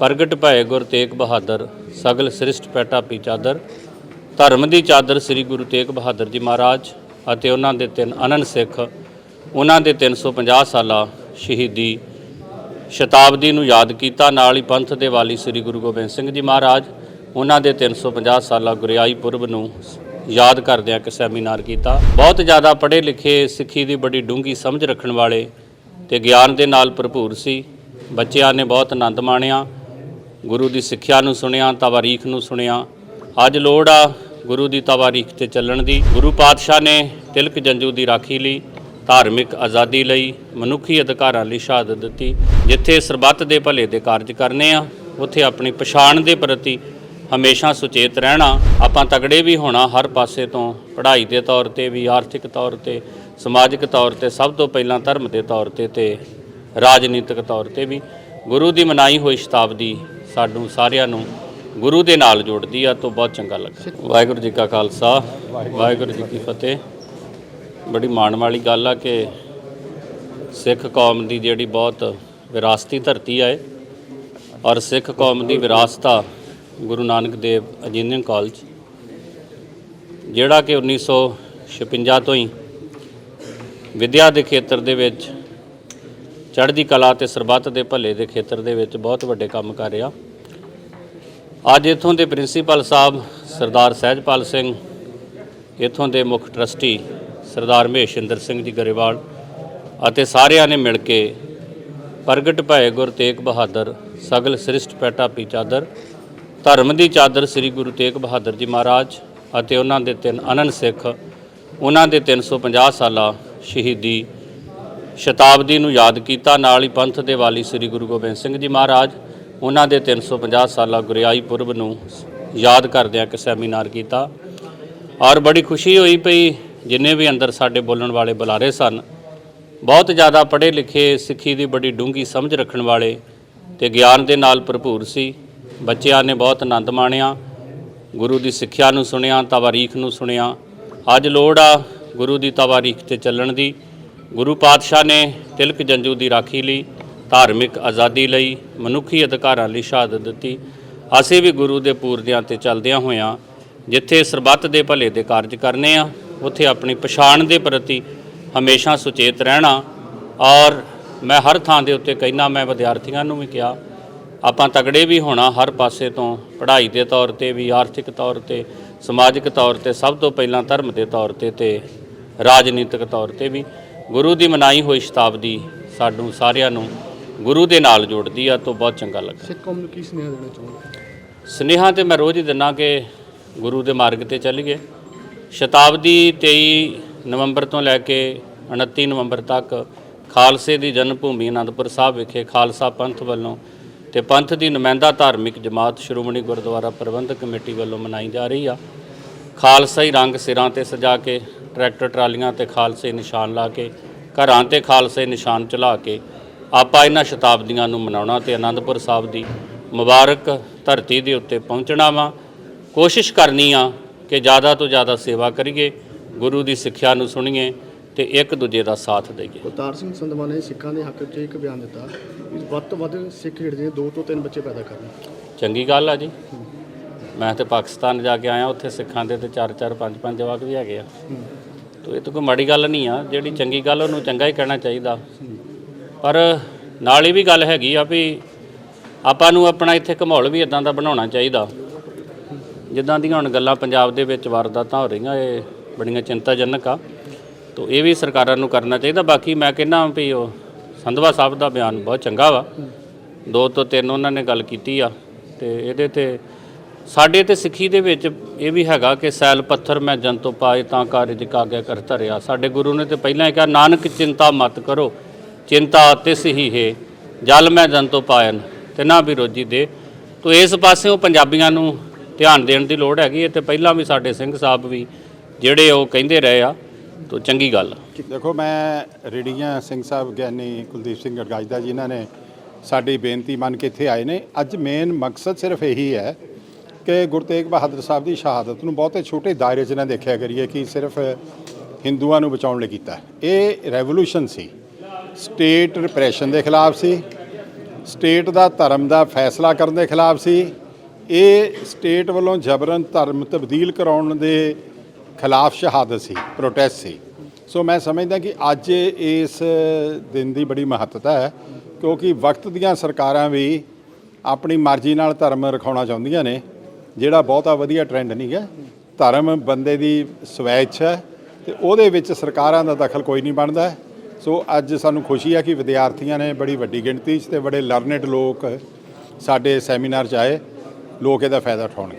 ਪ੍ਰਗਟ ਭਏ ਗੁਰ ਤੇਗ ਬਹਾਦਰ, ਸਗਲ ਸ੍ਰਿਸ਼ਟ ਪੈਟਾ ਪੀ ਚਾਦਰ, ਧਰਮ ਦੀ ਚਾਦਰ ਸ੍ਰੀ ਗੁਰੂ ਤੇਗ ਬਹਾਦਰ ਜੀ ਮਹਾਰਾਜ ਅਤੇ ਉਹਨਾਂ ਦੇ ਤਿੰਨ ਅਨੰਨ ਸਿੱਖ, ਉਹਨਾਂ ਦੇ 350 ਸਾਲਾ ਸ਼ਹੀਦੀ ਸ਼ਤਾਬਦੀ ਨੂੰ ਯਾਦ ਕੀਤਾ, ਨਾਲ ਹੀ ਪੰਥ ਦੇ ਵਾਲੀ ਸ੍ਰੀ ਗੁਰੂ ਗੋਬਿੰਦ ਸਿੰਘ ਜੀ ਮਹਾਰਾਜ, ਉਹਨਾਂ ਦੇ 350 ਸਾਲਾ ਗੁਰਿਆਈ ਪੁਰਬ ਨੂੰ ਯਾਦ ਕਰਦਿਆਂ ਇੱਕ ਸੈਮੀਨਾਰ ਕੀਤਾ। ਬਹੁਤ ਜ਼ਿਆਦਾ ਪੜ੍ਹੇ ਲਿਖੇ ਸਿੱਖੀ ਦੀ ਬੜੀ ਡੂੰਘੀ ਸਮਝ ਰੱਖਣ ਵਾਲੇ ਤੇ ਗਿਆਨ ਦੇ ਨਾਲ ਭਰਪੂਰ ਸੀ। ਬੱਚਿਆਂ ਨੇ ਬਹੁਤ ਆਨੰਦ ਮਾਣਿਆ। ਗੁਰੂ ਦੀ ਸਿੱਖਿਆ ਨੂੰ ਸੁਣਿਆ ਤਵਾਰੀਖ ਨੂੰ ਸੁਣਿਆ। ਅੱਜ ਲੋੜ ਆ ਗੁਰੂ ਦੀ ਤਵਾਰੀਖ ਤੇ ਚੱਲਣ ਦੀ। ਗੁਰੂ ਪਾਤਸ਼ਾਹ ਨੇ ਤਿਲਕ ਜੰਜੂ ਦੀ ਰਾਖੀ ਲਈ, ਧਾਰਮਿਕ ਆਜ਼ਾਦੀ ਲਈ, ਮਨੁੱਖੀ ਅਧਿਕਾਰਾਂ ਲਈ ਸ਼ਹਾਦਤ ਦਿੱਤੀ। ਜਿੱਥੇ ਸਰਬੱਤ ਦੇ ਭਲੇ ਦੇ ਕਾਰਜ ਕਰਨੇ ਆ, ਉੱਥੇ ਆਪਣੀ ਪਛਾਣ ਦੇ ਪ੍ਰਤੀ ਹਮੇਸ਼ਾ ਸੁਚੇਤ ਰਹਿਣਾ। ਆਪਾਂ ਤਗੜੇ ਵੀ ਹੋਣਾ ਹਰ ਪਾਸੇ ਤੋਂ, ਪੜ੍ਹਾਈ ਦੇ ਤੌਰ ਤੇ ਵੀ, ਆਰਥਿਕ ਤੌਰ ਤੇ, ਸਮਾਜਿਕ ਤੌਰ ਤੇ, ਸਭ ਤੋਂ ਪਹਿਲਾਂ ਧਰਮ ਦੇ ਤੌਰ ਤੇ ਤੇ ਰਾਜਨੀਤਿਕ ਤੌਰ ਤੇ ਵੀ। ਗੁਰੂ ਦੀ ਮਨਾਈ ਹੋਈ ਸ਼ਤਾਬਦੀ ਸਾਨੂੰ ਸਾਰਿਆਂ ਨੂੰ ਗੁਰੂ ਦੇ ਨਾਲ ਜੋੜਦੀ ਆ ਤੋਂ ਬਹੁਤ ਚੰਗਾ ਲੱਗਾ। ਵਾਹਿਗੁਰੂ ਜੀ ਕਾ ਖਾਲਸਾ, ਵਾਹਿਗੁਰੂ ਜੀ ਕੀ ਫਤਿਹ। ਬੜੀ ਮਾਣ ਵਾਲੀ ਗੱਲ ਆ ਕਿ ਸਿੱਖ ਕੌਮ ਦੀ ਜਿਹੜੀ ਬਹੁਤ ਵਿਰਾਸਤੀ ਧਰਤੀ ਆ ਔਰ ਸਿੱਖ ਕੌਮ ਦੀ ਵਿਰਾਸਤ ਆ ਗੁਰੂ ਨਾਨਕ ਦੇਵ ਇੰਜੀਨੀਅਰਿੰਗ ਕਾਲਜ, ਜਿਹੜਾ ਕਿ 1956 ਤੋਂ ਹੀ ਵਿਦਿਆ ਦੇ ਖੇਤਰ ਦੇ ਵਿੱਚ, ਚੜ੍ਹਦੀ ਕਲਾ ਤੇ ਸਰਬੱਤ ਦੇ ਭਲੇ ਦੇ ਖੇਤਰ ਦੇ ਵਿੱਚ ਬਹੁਤ ਵੱਡੇ ਕੰਮ ਕਰ ਰਿਹਾ। ਅੱਜ ਇਥੋਂ ਦੇ ਪ੍ਰਿੰਸੀਪਲ ਸਾਹਿਬ ਸਰਦਾਰ ਸਹਿਜਪਾਲ ਸਿੰਘ, ਇਥੋਂ ਦੇ ਮੁੱਖ ਟਰਸਟੀ ਸਰਦਾਰ ਮਹੇਸ਼ਿੰਦਰ ਸਿੰਘ ਜੀ ਗਰੇਵਾਲ ਅਤੇ ਸਾਰਿਆਂ ਨੇ ਮਿਲ ਕੇ ਪ੍ਰਗਟ ਭਏ ਗੁਰ ਤੇਗ ਬਹਾਦਰ ਸਗਲ ਸ੍ਰਿਸ਼ਟ ਪੈਟਾ ਪੀ ਚਾਦਰ, ਧਰਮ ਦੀ ਚਾਦਰ ਸ੍ਰੀ ਗੁਰੂ ਤੇਗ ਬਹਾਦਰ ਜੀ ਮਹਾਰਾਜ ਅਤੇ ਉਹਨਾਂ ਦੇ ਤਿੰਨ ਅਨੰਨ ਸਿੱਖ, ਉਹਨਾਂ ਦੇ 350 ਸਾਲਾ ਸ਼ਹੀਦੀ ਸ਼ਤਾਬਦੀ ਨੂੰ ਯਾਦ ਕੀਤਾ, ਨਾਲ ਹੀ ਪੰਥ ਦੇ ਵਾਲੀ ਸ੍ਰੀ ਗੁਰੂ ਗੋਬਿੰਦ ਸਿੰਘ ਜੀ ਮਹਾਰਾਜ ਉਹਨਾਂ ਦੇ 350 ਸਾਲਾ ਗੁਰਿਆਈ ਪੁਰਬ ਨੂੰ ਯਾਦ ਕਰਦਿਆਂ ਇੱਕ ਸੈਮੀਨਾਰ ਕੀਤਾ ਔਰ ਬੜੀ ਖੁਸ਼ੀ ਹੋਈ ਪਈ, ਜਿੰਨੇ ਵੀ ਅੰਦਰ ਸਾਡੇ ਬੋਲਣ ਵਾਲੇ ਬੁਲਾਰੇ ਸਨ। ਬਹੁਤ ਜ਼ਿਆਦਾ ਪੜ੍ਹੇ ਲਿਖੇ ਸਿੱਖੀ ਦੀ ਬੜੀ ਡੂੰਘੀ ਸਮਝ ਰੱਖਣ ਵਾਲੇ ਤੇ ਗਿਆਨ ਦੇ ਨਾਲ ਭਰਪੂਰ ਸੀ। ਬੱਚਿਆਂ ਨੇ ਬਹੁਤ ਆਨੰਦ ਮਾਣਿਆ, ਗੁਰੂ ਦੀ ਸਿੱਖਿਆ ਨੂੰ ਸੁਣਿਆ, ਤਵਾਰੀਖ ਨੂੰ ਸੁਣਿਆ। ਅੱਜ ਲੋੜ ਆ ਗੁਰੂ ਦੀ ਤਵਾਰੀਖ ਤੇ ਚੱਲਣ ਦੀ। ਗੁਰੂ ਪਾਤਸ਼ਾਹ ਨੇ ਤਿਲਕ ਜੰਜੂ ਦੀ ਰਾਖੀ ਲਈ ਧਾਰਮਿਕ ਆਜ਼ਾਦੀ ਲਈ ਮਨੁੱਖੀ ਅਧਿਕਾਰਾਂ ਲਈ ਸ਼ਹਾਦਤ ਦਿੱਤੀ। ਅਸੀਂ ਵੀ ਗੁਰੂ ਦੇ ਪੂਰਦਿਆਂ ਤੇ ਚੱਲਦਿਆਂ ਹੋਇਆਂ ਜਿੱਥੇ ਸਰਬੱਤ ਦੇ ਭਲੇ ਦੇ ਕਾਰਜ ਕਰਨੇ ਆ, ਉੱਥੇ ਆਪਣੀ ਪਛਾਣ ਦੇ ਪ੍ਰਤੀ ਹਮੇਸ਼ਾ ਸੁਚੇਤ ਰਹਿਣਾ ਔਰ ਮੈਂ ਹਰ ਥਾਂ ਦੇ ਉੱਤੇ ਕਹਿਣਾ ਮੈਂ ਵਿਦਿਆਰਥੀਆਂ ਨੂੰ ਵੀ ਕਿਹਾ, ਆਪਾਂ ਤਗੜੇ ਵੀ ਹੋਣਾ ਹਰ ਪਾਸੇ ਤੋਂ, ਪੜ੍ਹਾਈ ਦੇ ਤੌਰ ਤੇ ਵੀ, ਆਰਥਿਕ ਤੌਰ ਤੇ, ਸਮਾਜਿਕ ਤੌਰ ਤੇ, ਸਭ ਤੋਂ ਪਹਿਲਾਂ ਧਰਮ ਦੇ ਤੌਰ ਤੇ ਤੇ ਰਾਜਨੀਤਿਕ ਤੌਰ ਤੇ ਵੀ। ਗੁਰੂ ਦੀ ਮਨਾਈ ਹੋਈ ਸ਼ਤਾਬਦੀ ਸਾਨੂੰ ਸਾਰਿਆਂ ਨੂੰ ਗੁਰੂ ਦੇ ਨਾਲ ਜੋੜਦੀ ਆ ਤੋਂ ਬਹੁਤ ਚੰਗਾ ਲੱਗਾ। ਸਿੱਖ ਕੌਮ ਨੂੰ ਕੀ ਸੁਨੇਹਾ ਦੇਣਾ ਚਾਹੁੰਦੇ ਸਨੇਹਾ ਤੇ ਮੈਂ ਰੋਜ਼ ਹੀ ਦਿੰਦਾ ਕਿ ਗੁਰੂ ਦੇ ਮਾਰਗ ਤੇ ਚੱਲੀਏ ਸ਼ਤਾਬਦੀ 23 ਨਵੰਬਰ ਤੋਂ ਲੈ ਕੇ 29 ਨਵੰਬਰ ਤੱਕ ਖਾਲਸੇ ਦੀ ਜਨਮ ਭੂਮੀ ਅਨੰਦਪੁਰ ਸਾਹਿਬ ਵਿਖੇ ਖਾਲਸਾ ਪੰਥ ਵੱਲੋਂ ਤੇ ਪੰਥ ਦੀ ਨੁਮਾਇੰਦਾ ਧਾਰਮਿਕ ਜਮਾਤ ਸ਼੍ਰੋਮਣੀ ਗੁਰਦੁਆਰਾ ਪ੍ਰਬੰਧਕ ਕਮੇਟੀ ਵੱਲੋਂ ਮਨਾਈ ਜਾ ਰਹੀ ਆ। ਖਾਲਸਾਈ ਰੰਗ ਸਿਰਾਂ ਤੇ ਸਜਾ ਕੇ ਟਰੈਕਟਰ ਟਰਾਲੀਆਂ ਤੇ ਖਾਲਸੇ ਨਿਸ਼ਾਨ ਲਾ ਕੇ ਘਰਾਂ ਤੇ ਖਾਲਸੇ ਨਿਸ਼ਾਨ ਚਲਾ ਕੇ ਆਪਾਂ ਇਹਨਾਂ ਸ਼ਤਾਬਦੀਆਂ ਨੂੰ ਮਨਾਉਣਾ ਤੇ ਆਨੰਦਪੁਰ ਸਾਹਿਬ ਦੀ ਮੁਬਾਰਕ ਧਰਤੀ ਦੇ ਉੱਤੇ ਪਹੁੰਚਣਾ ਵਾ। ਕੋਸ਼ਿਸ਼ ਕਰਨੀ ਆ ਕਿ ਜ਼ਿਆਦਾ ਤੋਂ ਜ਼ਿਆਦਾ ਸੇਵਾ ਕਰੀਏ ਗੁਰੂ ਦੀ ਸਿੱਖਿਆ ਨੂੰ ਸੁਣੀਏ ਤੇ ਇੱਕ ਦੂਜੇ ਦਾ ਸਾਥ ਦਈਏ। ਅਵਤਾਰ ਸਿੰਘ ਸੰਧਵਾ ਨੇ ਸਿੱਖਾਂ ਦੇ ਹੱਕ 'ਚ ਇੱਕ ਬਿਆਨ ਦਿੱਤਾ ਵੀ ਵੱਧ ਤੋਂ ਵੱਧ ਸਿੱਖ ਜਿਹੜੇ ਦੋ ਤੋਂ ਤਿੰਨ ਬੱਚੇ ਪੈਦਾ ਕਰਨ। ਚੰਗੀ ਗੱਲ ਆ ਜੀ। ਮੈਂ ਤੇ ਪਾਕਿਸਤਾਨ ਜਾ ਕੇ ਆਇਆ ਉੱਥੇ ਸਿੱਖਾਂ ਦੇ ਤੇ ਚਾਰ ਚਾਰ ਪੰਜ ਪੰਜ ਜਵਾਕ ਵੀ ਹੈਗੇ ਆ। ਤੋ ਇਹ ਤਾਂ ਕੋਈ ਮਾੜੀ ਗੱਲ ਨਹੀਂ ਆ ਜਿਹੜੀ ਚੰਗੀ ਗੱਲ ਉਹਨੂੰ ਚੰਗਾ ਹੀ ਕਹਿਣਾ ਚਾਹੀਦਾ। ਪਰ ਨਾਲ ਹੀ ਵੀ ਗੱਲ ਹੈਗੀ ਆ ਵੀ ਆਪਾਂ ਨੂੰ ਆਪਣਾ ਇੱਥੇ ਇੱਕ ਵੀ ਇਦਾਂ ਦਾ ਬਣਾਉਣਾ ਚਾਹੀਦਾ। ਜਿੱਦਾਂ ਦੀਆਂ ਹੁਣ ਗੱਲਾਂ ਪੰਜਾਬ ਦੇ ਵਿੱਚ ਵਾਰਦਾਤਾਂ ਹੋ ਰਹੀਆਂ, ਇਹ ਬੜੀਆਂ ਚਿੰਤਾਜਨਕ ਆ। ਤੋ ਇਹ ਵੀ ਸਰਕਾਰਾਂ ਨੂੰ ਕਰਨਾ ਚਾਹੀਦਾ। ਬਾਕੀ ਮੈਂ ਕਹਿੰਦਾ ਵੀ ਉਹ ਸੰਧਵਾ ਸਾਹਿਬ ਦਾ ਬਿਆਨ ਬਹੁਤ ਚੰਗਾ ਵਾ। ਦੋ ਤੋਂ ਤਿੰਨ ਉਹਨਾਂ ਨੇ ਗੱਲ ਕੀਤੀ ਆ ਤੇ ਇਹਦੇ ਤੇ ਸਾਡੇ ਤੇ ਸਿੱਖੀ ਦੇ ਵਿੱਚ ਇਹ ਵੀ ਹੈਗਾ ਕਿ ਸੈਲ ਪੱਥਰ ਮੈਂ ਜਨ ਤੋਂ ਪਾਏ ਤਾਂ ਕਾਰਜ ਕਾਗਿਆ ਕਰ ਧਰਿਆ ਸਾਡੇ ਗੁਰੂ ਨੇ ਤੇ ਪਹਿਲਾਂ ਹੀ ਕਿਹਾ, ਨਾਨਕ ਚਿੰਤਾ ਮਤ ਕਰੋ। ਚਿੰਤਾ ਤਿਸ ਹੀ ਹੈ, ਜਲ ਮੈਂ ਜੰਤੋ ਪਾਇਨ ਤੇ ਨਾ ਵੀ ਰੋਜੀ ਦੇ। ਤੋ ਇਸ ਪਾਸਿਓਂ ਪੰਜਾਬੀਆਂ ਨੂੰ ਧਿਆਨ ਦੇਣ ਦੀ ਲੋੜ ਹੈਗੀ ਹੈ ਤੇ ਪਹਿਲਾਂ ਵੀ ਸਾਡੇ ਸਿੰਘ ਸਾਹਿਬ ਵੀ ਜਿਹੜੇ ਉਹ ਕਹਿੰਦੇ ਰਹੇ ਆ, ਤੋ ਚੰਗੀ ਗੱਲ। ਦੇਖੋ, ਮੈਂ ਰੇੜੀਆਂ ਸਿੰਘ ਸਾਹਿਬ ਗਿਆਨੀ ਕੁਲਦੀਪ ਸਿੰਘ ਗੜਗਾਜਦਾ ਜਿਨ੍ਹਾਂ ਨੇ ਸਾਡੀ ਬੇਨਤੀ ਮੰਨ ਕੇ ਇੱਥੇ ਆਏ ਨੇ। ਅੱਜ ਮੇਨ ਮਕਸਦ ਸਿਰਫ ਇਹੀ ਹੈ ਕਿ ਗੁਰੂ ਤੇਗ ਬਹਾਦਰ ਸਾਹਿਬ ਦੀ ਸ਼ਹਾਦਤ ਨੂੰ ਬਹੁਤੇ ਛੋਟੇ ਦਾਇਰੇ 'ਚ ਨਾ ਦੇਖਿਆ ਕਰੀਏ ਕਿ ਸਿਰਫ ਹਿੰਦੂਆਂ ਨੂੰ ਬਚਾਉਣ ਲਈ ਕੀਤਾ ਇਹ ਰੈਵੋਲੂਸ਼ਨ ਸੀ। ਸਟੇਟ ਰਿਪਰੈਸ਼ਨ ਦੇ ਖਿਲਾਫ ਸੀ। ਸਟੇਟ ਦਾ ਧਰਮ ਦਾ ਫੈਸਲਾ ਕਰਨ ਦੇ ਖਿਲਾਫ ਸੀ। ਇਹ ਸਟੇਟ ਵੱਲੋਂ ਜਬਰਨ ਧਰਮ ਤਬਦੀਲ ਕਰਾਉਣ ਦੇ ਖਿਲਾਫ ਸ਼ਹਾਦਤ ਸੀ ਪ੍ਰੋਟੈਸਟ ਸੀ। ਸੋ ਮੈਂ ਸਮਝਦਾ ਕਿ ਅੱਜ ਇਸ ਦਿਨ ਦੀ ਬੜੀ ਮਹੱਤਤਾ ਹੈ, ਕਿਉਂਕਿ ਵਕਤ ਦੀਆਂ ਸਰਕਾਰਾਂ ਵੀ ਆਪਣੀ ਮਰਜ਼ੀ ਨਾਲ ਧਰਮ ਰਖਾਉਣਾ ਚਾਹੁੰਦੀਆਂ ਨੇ, ਜਿਹੜਾ ਬਹੁਤਾ ਵਧੀਆ ਟ੍ਰੈਂਡ ਨਹੀਂ ਹੈ। ਧਰਮ ਬੰਦੇ ਦੀ ਸਵੈ ਇੱਛਾ ਹੈ ਤੇ ਉਹਦੇ ਵਿੱਚ ਸਰਕਾਰਾਂ ਦਾ ਦਖਲ ਕੋਈ ਨਹੀਂ ਬਣਦਾ। ਸੋ ਅੱਜ ਸਾਨੂੰ ਖੁਸ਼ੀ ਹੈ ਕਿ ਵਿਦਿਆਰਥੀਆਂ ਨੇ ਬੜੀ ਵੱਡੀ ਗਿਣਤੀ 'ਚ ਤੇ ਬੜੇ ਲਰਨਡ ਲੋਕ ਸਾਡੇ ਸੈਮੀਨਾਰ 'ਚ ਆਏ, ਲੋਕ ਇਹਦਾ ਫਾਇਦਾ ਉਠਾਉਣਗੇ।